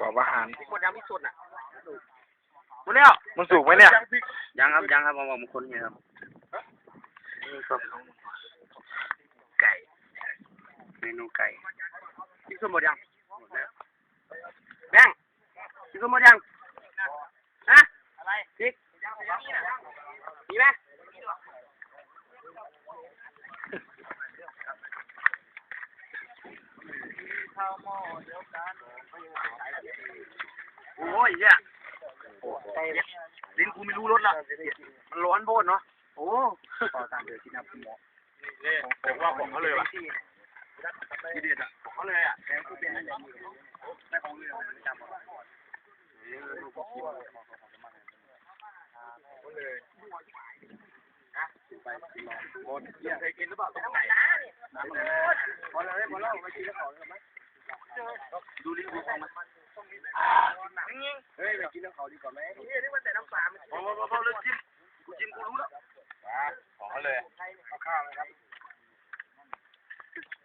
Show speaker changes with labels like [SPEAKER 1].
[SPEAKER 1] กรอบอาหาร
[SPEAKER 2] หมดยังพี่สุดอะหมดแล้ว
[SPEAKER 1] มันสุกไหมเนี่ย
[SPEAKER 2] ยังครับยังครับมองมงคลเนี่ยครับนี่ก็ไก่เมนูไก่พี่สุดหมดยังหมดแล้วแบงค์พี่สุดหมดยังฮะอะไรพริกมีไหม โอ้ยเนี่ยลิ้นกูไม่รู้รสละมันร้อนโบดเนาะโอ้ต่อตามเดือดที่น้ำพี่หมอ
[SPEAKER 1] ผมว่าของเขาเลยว่ะ
[SPEAKER 2] ที่เด็ดอะของเขาเลยอะแกงกูเป็นอะไรไม่ของเลยไม่จำหรอกหมดเคยกินหรือเปล่าต้องไหนพอเลยพอแล้วมากินแล้วขอเลยไหม ดูลิ้นกูของมันเฮ้ยไปกินน้ำเขาดีกว่าไหมนี่นี่มันแต่น้ำปลาพอพอพอเลยจิ้มกูจิ้มกูรู้แล้ว
[SPEAKER 1] ของเขาเลยเอข้าวเลยครับ